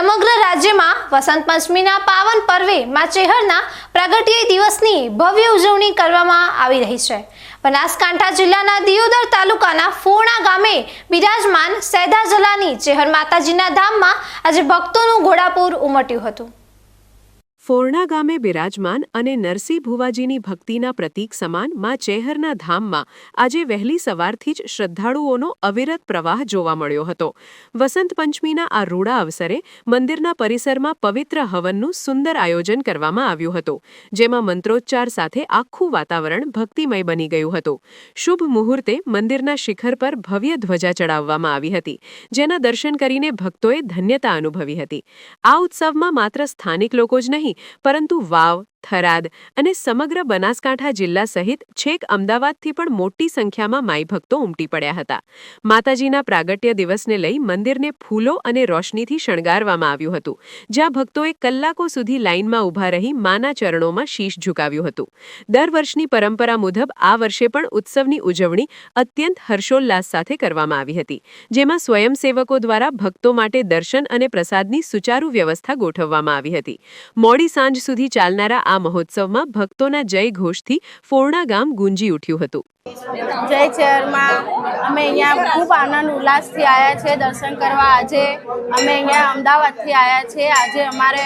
સમગ્ર રાજ્યમાં વસંત પંચમીના પાવન પર્વે માં ચેહરના પ્રાગટ્ય દિવસની ભવ્ય ઉજવણી કરવામાં આવી રહી છે. બનાસકાંઠા જિલ્લાના દિયોદર તાલુકાના ફોણા ગામે બિરાજમાન સૈદા જલાની ચેહર માતાજીના ધામમાં આજે ભક્તોનું ઘોડાપૂર ઉમટ્યું હતું. ફોરણા ગામે બિરાજમાન અને નરસિંહ ભુવાજીની ભક્તિના પ્રતીક સમાન મા ચેહરના ધામમાં આજે વહેલી સવારથી જ શ્રદ્ધાળુઓનો અવિરત પ્રવાહ જોવા મળ્યો હતો. વસંત પંચમીના આ રૂડા અવસરે મંદિરના પરિસરમાં પવિત્ર હવનનું સુંદર આયોજન કરવામાં આવ્યું હતું, જેમાં મંત્રોચ્ચાર સાથે આખું વાતાવરણ ભક્તિમય બની ગયું હતું. શુભ મુહૂર્તે મંદિરના શિખર પર ભવ્ય ધ્વજા ચડાવવામાં આવી હતી, જેના દર્શન કરીને ભક્તોએ ધન્યતા અનુભવી હતી. આ ઉત્સવમાં માત્ર સ્થાનિક લોકો જ નહીં પરંતુ વાવ થરાદ અને સમગ્ર બનાસકાંઠા જિલ્લા સહિત છેક અમદાવાદથી પણ મોટી સંખ્યામાં માઈ ભક્તો ઉમટી પડ્યા હતા. માતાજીના પ્રાગટ્ય દિવસને લઈ મંદિરને ફૂલો અને રોશનીથી શણગારવામાં આવ્યું હતું, જ્યાં ભક્તોએ કલાકો સુધી લાઇનમાં ઊભા રહી માના ચરણોમાં શીશ ઝુકાવ્યું હતું. દર વર્ષની પરંપરા મુજબ આ વર્ષે પણ ઉત્સવની ઉજવણી અત્યંત હર્ષોલ્લાસ સાથે કરવામાં આવી હતી, જેમાં સ્વયંસેવકો દ્વારા ભક્તો માટે દર્શન અને પ્રસાદની સુચારુ વ્યવસ્થા ગોઠવવામાં આવી હતી. મોડી સાંજ સુધી ચાલનારા આ મહોત્સવમાં ભક્તોના જય ઘોષથી ફોરણા ગામ ગુંજી ઉઠ્યું હતું. જય ચેરમાં અમે અહીંયા ખૂબ આનંદ ઉલ્લાસથી આવ્યા છે, દર્શન કરવા. આજે અમે અહીંયા અમદાવાદથી આવ્યા છે. આજે અમારે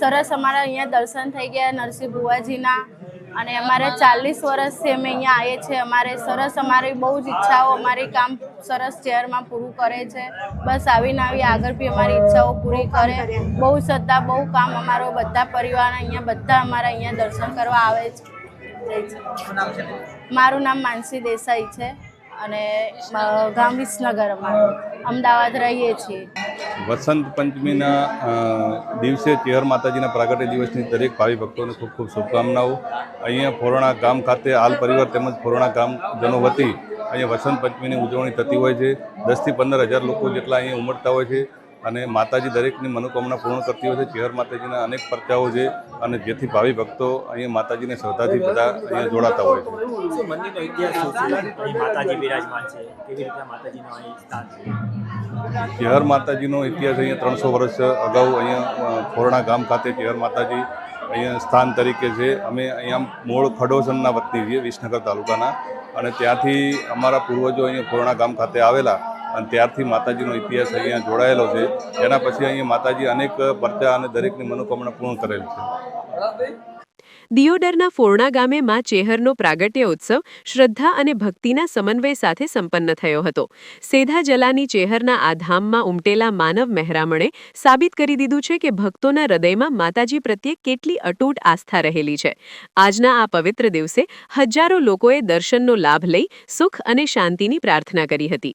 સરસ અમારા અહીંયા દર્શન થઈ ગયા નરસિંહ ભુવાજીના. અને અમારે ચાલીસ વર્ષથી અમે અહીંયા આવીએ છીએ. અમારે સરસ અમારી બહુ જ ઈચ્છાઓ અમારી કામ સરસ ચેરમાં પૂરું કરે છે. બસ આવીને આવી આગળ બી અમારી ઈચ્છાઓ પૂરી કરે. બહુ સત્તા બહુ કામ અમારો બધા પરિવાર અહીંયા બધા અમારા અહીંયા દર્શન કરવા આવે છે? મારું નામ માનસી દેસાઈ છે. અને ગામ વિસનગરમાં અમદાવાદ રહીએ છીએ. વસંત પંચમીના દિવસે ચેહર માતાજીના પ્રાગટ્ય દિવસની દરેક ભાવિ ભક્તોને ખૂબ ખૂબ શુભકામનાઓ. અહીંયા ફોરણા ગામ ખાતે હાલ પરિવાર તેમજ ફોરણા ગામજનો વતી અહીંયા વસંત પંચમીની ઉજવણી થતી હોય છે. દસથી પંદર હજાર લોકો જેટલા અહીંયા ઉમટતા હોય છે. અને માતાજી દરેકની મનોકામના પૂર્ણ કરતી હોય છે. ચેહર માતાજીના અનેક પ્રત્યાઓ છે અને જેથી ભાવિ ભક્તો અહીંયા માતાજીને શ્રદ્ધાથી બધા અહીંયા જોડાતા હોય છે. મંદિરનો ઇતિહાસ શું છે? અહીં માતાજી બિરાજમાન છે. કેવી રીતે માતાજીનું સ્થાન છે? ચેહર માતાજીનો ઇતિહાસ અહીંયા ત્રણસો વર્ષ અગાઉ અહીંયા ખોરણા ગામ ખાતે ચેહર માતાજી અહીંયા સ્થાન તરીકે છે. અમે અહીંયા મૂળ ખડોસનના વતની છીએ વિસનગર તાલુકાના. અને ત્યાંથી અમારા પૂર્વજો અહીંયા ફોરણા ગામ ખાતે આવેલા. અને ત્યારથી માતાજીનો ઇતિહાસ અહીંયા જોડાયેલો છે. એના પછી અહીંયા માતાજી અનેક પરચા અને દરેકની મનોકામના પૂર્ણ કરેલ છે. દિયોદરના ફોરણા ગામે માં ચેહરનો પ્રાગટ્ય ઉત્સવ શ્રદ્ધા અને ભક્તિના સમન્વય સાથે સંપન્ન થયો હતો. સેધા જલાની ચેહરના આ ધામમાં ઉમટેલા માનવ મહેરામણે સાબિત કરી દીધું છે કે ભક્તોના હૃદયમાં માતાજી પ્રત્યે કેટલી અટૂટ આસ્થા રહેલી છે. આજના આ પવિત્ર દિવસે હજારો લોકોએ દર્શનનો લાભ લઈ સુખ અને શાંતિની પ્રાર્થના કરી હતી.